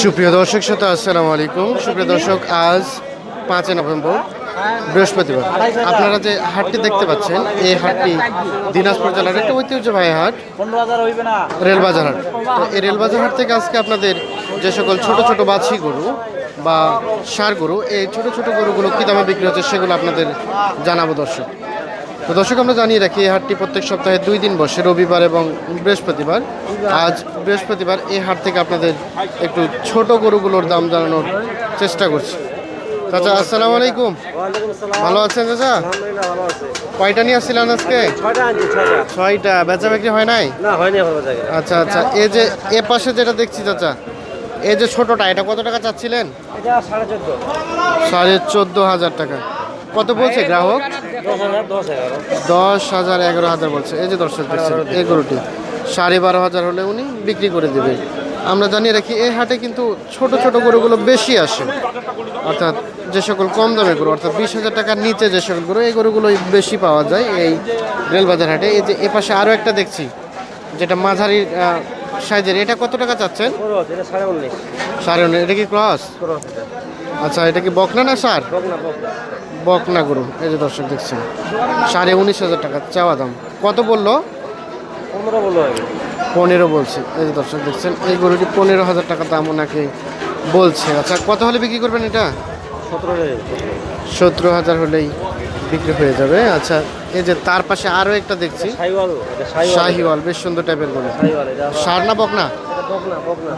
সুপ্রিয় দর্শক শ্রোতা, আসসালামু আলাইকুম। সুপ্রিয় দর্শক, আজ পাঁচই নভেম্বর, বৃহস্পতিবার। আপনারা যে হাটটি দেখতে পাচ্ছেন, এই হাটটি দিনাজপুর জেলার একটা ঐতিহ্যবাহী হাট, রেলবাজার হাট। তো এই রেলবাজার হাট থেকে আজকে আপনাদের যে সকল ছোট ছোট বাছি গরু বা সার গরু, এই ছোট ছোট গরুগুলো কী দামে বিক্রি হচ্ছে সেগুলো আপনাদের জানাব দর্শক। তো দর্শক আমরা জানিয়ে রাখি এই হাটটি প্রত্যেক সপ্তাহে দুই দিন বসে রবিবার এবং বৃহস্পতিবার। আজ বৃহস্পতিবার এই হাট থেকে আপনাদের একটু ছোট গরুগুলোর দাম জানানোর চেষ্টা করছি। চাচা আসসালামু আলাইকুম। ভালো আছেন চাচা? কয়টা নিয়ে আসছিলেন আজকে? ছয়টা বেচা বিক্রি হয় নাই? আচ্ছা আচ্ছা। এই যে এ পাশে যেটা দেখছি চাচা এই যে ছোটটা এটা কত টাকা চাচ্ছিলেন? সাড়ে চোদ্দ। হাজার টাকা। কত বলছে গ্রাহক? দশ হাজার এগারো। হাজার বলছে। এই যে দর্শক এই গরুটি। সাড়ে বারো হাজার হলে উনি বিক্রি করে দেবে। আমরা জানিয়ে রাখি এই হাটে কিন্তু ছোট ছোট গরুগুলো বেশি আসে। অর্থাৎ যে সকল কম দামে গরু অর্থাৎ বিশ হাজার টাকার নিচে যে সকল গরু এই গরুগুলোই বেশি পাওয়া যায় এই রেলবাজার হাটে। এই যে এ পাশে আরও একটা দেখছি যেটা মাঝারি সাইজের। এটা কত টাকা চাচ্ছেন? সাড়ে উনিশ। এটা কি ক্রস? করো আচ্ছা এটা কি বকনা না সার? বকনা গরু। এই যে দর্শক দেখছেন সাড়ে উনিশ হাজার টাকা চাওয়া দাম। কত বলল? পনেরো বলো পনেরো বলছে। এই যে দর্শক দেখছেন এই গরুটি পনেরো হাজার টাকা দাম ওনাকে বলছে। আচ্ছা কত হলে বিক্রি করবেন এটা? সতেরো হাজার হলেই বিক্রি হয়ে যাবে। আচ্ছা এই যে তার পাশে আরও একটা দেখছি। শাহিওয়াল বেশ সুন্দর টাইপের গরু। সার না বকনা?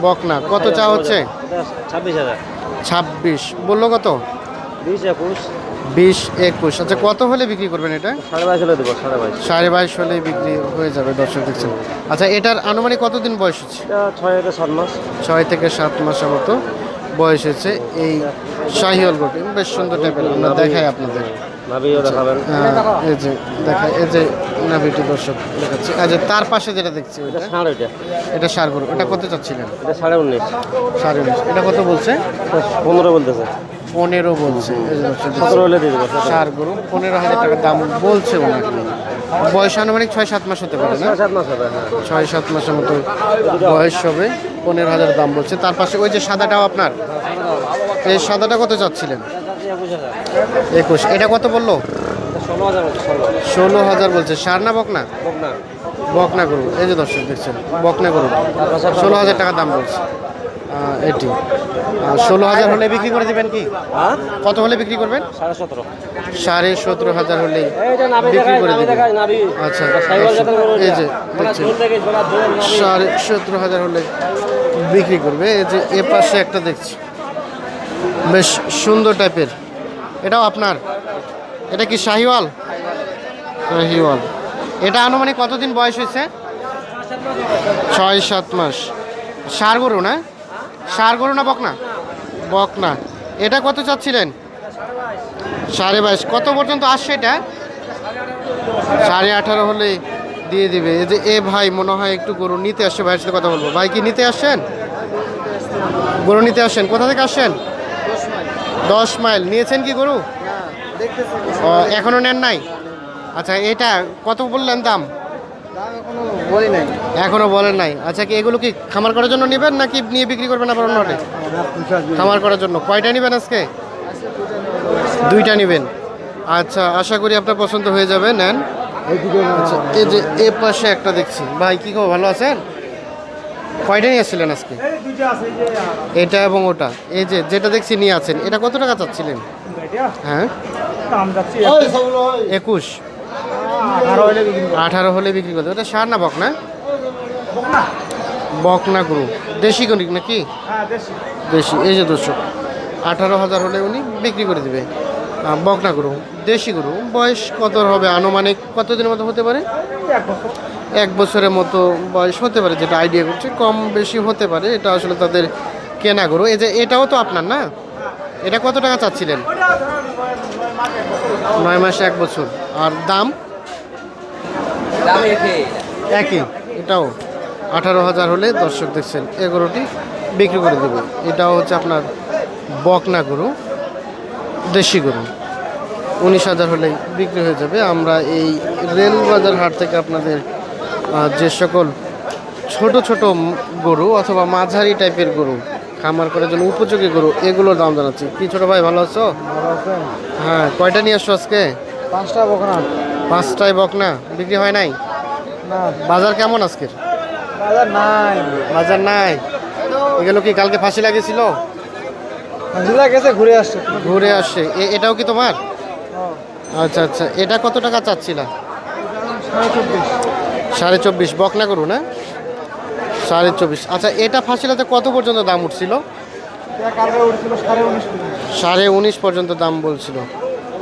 বকনা কত চা হচ্ছে? ছাব্বিশ হাজার। ছাব্বিশ। বলল কত? বিশ একুশ। বিশ একুশ। আচ্ছা কত হলে বিক্রি করবেন এটা? সাড়ে বাইশ হলে দেবো সাড়ে বাইশ। সাড়ে বাইশ হলে বিক্রি হয়ে যাবে দর্শক দেখছেন। আচ্ছা এটার আনুমানিক কতদিন বয়স হচ্ছে? ছয় থেকে সাত মাস। ছয় থেকে সাত মাসের মতো বয়স হয়েছে এই শাহিওয়াল গরুটি। বেশ সুন্দর টাইপের আমরা দেখাই আপনাদের। দেখাবেন। এই যে এই যে নাভিটি দর্শক দেখাচ্ছি। আচ্ছা তার পাশে যেটা দেখছি এটা গরু। এটা কত চাচ্ছিলেন? এটা সাড়ে উনিশ। সাড়ে উনিশ। এটা কত বলছে? পনেরো বলতেছে। পনেরো বলছে। যে। সতেরো হলে দিয়ে দেবো গরু পনেরো হাজার টাকা দাম বলছে ওনাকে। বয়স আনুমানিক ছয় সাত মাস হতে পারে না? ছয় সাত মাস হবে হ্যাঁ। ছয় সাত মাসের মতো বয়স হবে পনেরো হাজার দাম বলছে। তার পাশে ওই যে সাদাটাও আপনার? এই সাদাটা কত চাচ্ছিলেন? একুশ এটা কত বলল? ষোলো হাজার বলছে সার না বকনা? বকনা। গরু। এই যে দর্শক দেখছেন? বকনা গরু। ষোলো হাজার টাকা দাম বলছে। এটি। ষোলো হাজার হলে বিক্রি করে দেবেন কি? হ্যাঁ? কত হলে বিক্রি করবেন? সাড়ে সতেরো। সাড়ে সতেরো হাজার হলে বিক্রি করে দেবেন। আচ্ছা এই যে দূর নাবি সাড়ে সতেরো হাজার হলে বিক্রি করবে। এই যে এ পাশে একটা দেখছি। বেশ সুন্দর টাইপের। এটাও আপনার? এটা কি শাহিওয়াল? শাহিওয়াল। এটা আনুমানিক কতদিন বয়স হয়েছে? ছয় সাত মাস। সার গরু না? সার গরু না বকনা? বকনা। এটা কত চাচ্ছিলেন? সাড়ে বাইশ। কত পর্যন্ত আসছে এটা? সাড়ে আঠারো হলে দিয়ে দিবে। এই যে এ ভাই মনে হয় একটু গরু নিতে আসছে ভাইয়ের সাথে কথা বলব। ভাই কি নিতে আসছেন? গরু নিতে আসছেন। কোথা থেকে আসছেন? দশ মাইল। নিয়েছেন কি গরু? এখনও নেন নাই? আচ্ছা এটা কত বললেন দাম? এখনও বলেন নাই। আচ্ছা কি এগুলো কি খামার করার জন্য নেবেন নাকি নিয়ে বিক্রি করবেন আবার অন্য খামার করার জন্য। কয়টা নেবেন আজকে? দুইটা নেবেন। আচ্ছা আশা করি আপনার পছন্দ হয়ে যাবে। নেন। আচ্ছা এই যে এ পাশে একটা দেখছি। ভাই কি খবর ভালো আছেন? কয়টা নিয়ে আসছিলেন আজকে? এটা এবং ওটা। এই যে যেটা দেখছি নিয়ে আছেন এটা কত টাকা চাচ্ছিলেন? হ্যাঁ। একুশ। আঠারো হলে বিক্রি করতে ওটা সার না বক না? বক না গরু। দেশি গরু নাকি? দেশি। এই যে দর্শক আঠারো হাজার হলে উনি বিক্রি করে দিবে। বকনা গরু দেশি গরু। বয়স কত হবে? আনুমানিক কতদিনের মতো হতে পারে? এক বছরের মতো বয়স হতে পারে যেটা আইডিয়া করছে, কম বেশি হতে পারে, এটা আসলে তাদের কেনা গরু। এই যে এটাও তো আপনার না? এটা কত টাকা চাচ্ছিলেন? নয় মাসে এক বছর। আর দাম? একই। এটাও আঠারো হাজার হলে দর্শক দেখছেন, এ গরুটি বিক্রি করে দেবে। এটাও হচ্ছে আপনার বকনা গরু, দেশি গরু। উনিশ হাজার হলেই বিক্রি হয়ে যাবে। আমরা এই রেল বাজার হাট থেকে আপনাদের যে সকল ছোট ছোট গরু অথবা মাঝারি টাইপের গরু খামার করার জন্য উপযোগী গরু এগুলোর দাম জানাচ্ছি। কি ছোট ভাই ভালো আছো? হ্যাঁ কয়টা নিয়ে আসছো আজকে? পাঁচটা বকনা। পাঁচটায় বকনা বিক্রি হয় নাই? বাজার কেমন আজকের? বাজার নাই। বাজার নাই? এগুলো কি কালকে ফাঁসি লাগিয়েছিল? ঘুরে আসছে। ঘুরে আসে এ- এটাও কি তোমার? আচ্ছা আচ্ছা। এটা কত টাকা চাচ্ছিলা? সাড়ে চব্বিশ সাড়ে চব্বিশ বকনা করু না সাড়ে চব্বিশ। আচ্ছা এটা ফাঁসিলাতে কত পর্যন্ত দাম উঠছিল? সাড়ে উনিশ পর্যন্ত দাম বলছিল।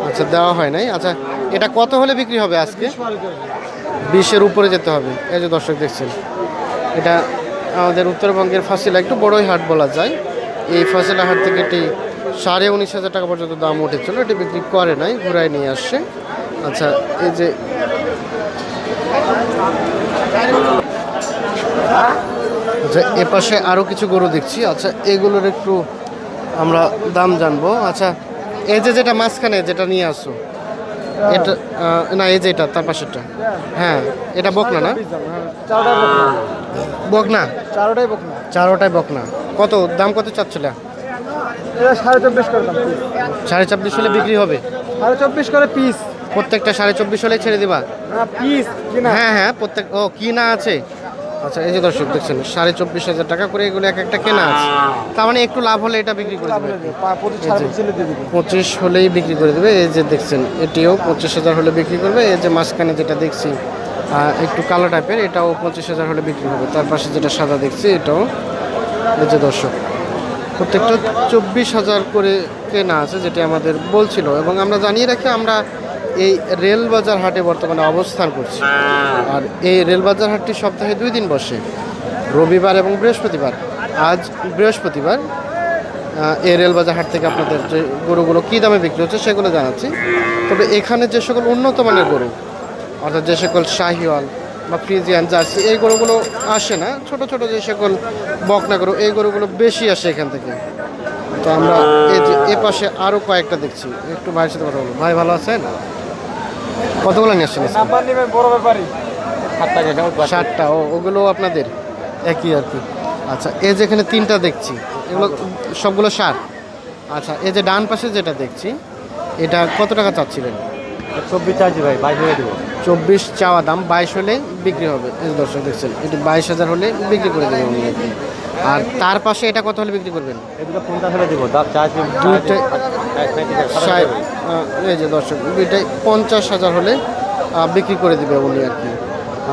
আচ্ছা দেওয়া হয় নাই। আচ্ছা এটা কত হলে বিক্রি হবে আজকে? বিশের উপরে যেতে হবে। এই যে দর্শক দেখছেন, এটা আমাদের উত্তরবঙ্গের ফাঁসিলা, একটু বড়ই হাট বলা যায়। এই ফাঁসিলা হাট থেকে এটি সাড়ে উনিশ হাজার টাকা পর্যন্ত দাম উঠেছিল। এটি বিক্রি করে নাই, ঘুরায় নিয়ে আসছে। আচ্ছা এই যে আচ্ছা এ পাশে আরও কিছু গরু দেখছি। আচ্ছা এগুলোর একটু আমরা দাম জানব। আচ্ছা এই যে যেটা মাঝখানে যেটা নিয়ে আসো এটা না এই যে এটা তার পাশেরটা। হ্যাঁ এটা বকনা না? বকনা? চারোটাই বকনা। চারোটাই বকনা কত দাম কত চাচ্ছিল? সাড়ে চব্বিশ করে সাড়ে ছাব্বিশ হলে বিক্রি হবে? সাড়ে চব্বিশ করে পিস। প্রত্যেকটা সাড়ে চব্বিশ হলে ছেড়ে দিবা। না হ্যাঁ হ্যাঁ প্রত্যেক ও কিনা আছে? আচ্ছা এই যে দর্শক দেখছেন সাড়ে চব্বিশ হাজার টাকা করে এগুলো এক একটা কেনা আছে। তার মানে একটু লাভ হলে এটা বিক্রি করে দিবি। পঁচিশ হলেই বিক্রি করে দেবে। এই যে দেখছেন এটিও পঁচিশ হাজার হলে বিক্রি করবে। এই যে মাঝখানে যেটা দেখছি একটু কালো টাইপের এটাও পঁচিশ হাজার হলে বিক্রি হবে। তার পাশে যেটা সাদা দেখছি এটাও এই যে দর্শক প্রত্যেকটা চব্বিশ হাজার করে কেনা আছে যেটা আমাদের বলছিল। এবং আমরা জানিয়ে রাখি আমরা এই রেলবাজার হাটে বর্তমানে অবস্থান করছি। আর এই রেলবাজার হাটটি সপ্তাহে দুই দিন বসে। রবিবার এবং বৃহস্পতিবার আজ বৃহস্পতিবার এই রেলবাজার হাট থেকে আপনাদের যে গরুগুলো কী দামে বিক্রি হচ্ছে সেগুলো জানাচ্ছি। তবে এখানে যে সকল উন্নত মানের গরু অর্থাৎ যে সকল শাহিওয়াল বা ফ্রিজিয়ান জার্সি এই গরুগুলো আসে না। ছোট ছোট যে সকল বকনা গরু এই গরুগুলো বেশি আসে এখান থেকে। তো আমরা এই যে এ পাশে আরও কয়েকটা দেখছি। একটু ভাইয়ের সাথে কথা বলব। ভাই ভালো আছেন? কতগুলো নিয়ে আসছেন? নাম্বার নিবে বড় ব্যাপারই। ষাটটা ও ওগুলো আপনাদের? একই আর কি। আচ্ছা এই যে এখানে তিনটা দেখছি এগুলো সবগুলো সার? আচ্ছা এই যে ডান পাশে যেটা দেখছি এটা কত টাকা চাচ্ছিলেন? চব্বিশ চার্জি ভাই বাইশ হয়ে দেবো। চব্বিশ চাওয়া দাম বাইশ হলে বিক্রি হবে। দর্শক দেখছেন এটি বাইশ হাজার হলে বিক্রি করে দেবেন উনি আর তার পাশে এটা কত হলে বিক্রি করবেন? এগুলো পঞ্চাশ হলে দেবো দাম চার্জ দুইটা ষাট এই যে দর্শক দুইটাই পঞ্চাশ হাজার হলে বিক্রি করে দিবে উনি আর কি।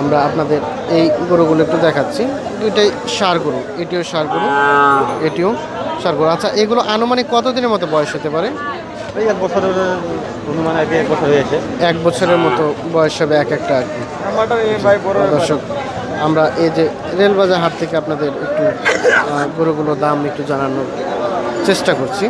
আমরা আপনাদের এই গরুগুলো একটু দেখাচ্ছি। দুইটাই সার গরু এটিও সার গরু এটিও সার গরু। আচ্ছা এগুলো আনুমানিক কতদিনের মতো বয়স হতে পারে? এই এক বছরের অনুমান আর এক বছর হয়েছে। এক বছরের মতো বয়স হবে এক একটা আর কি। দর্শক আমরা এই যে রেলবাজার হাট থেকে আপনাদের একটু গরুগুলোর দাম একটু জানানোর চেষ্টা করছি।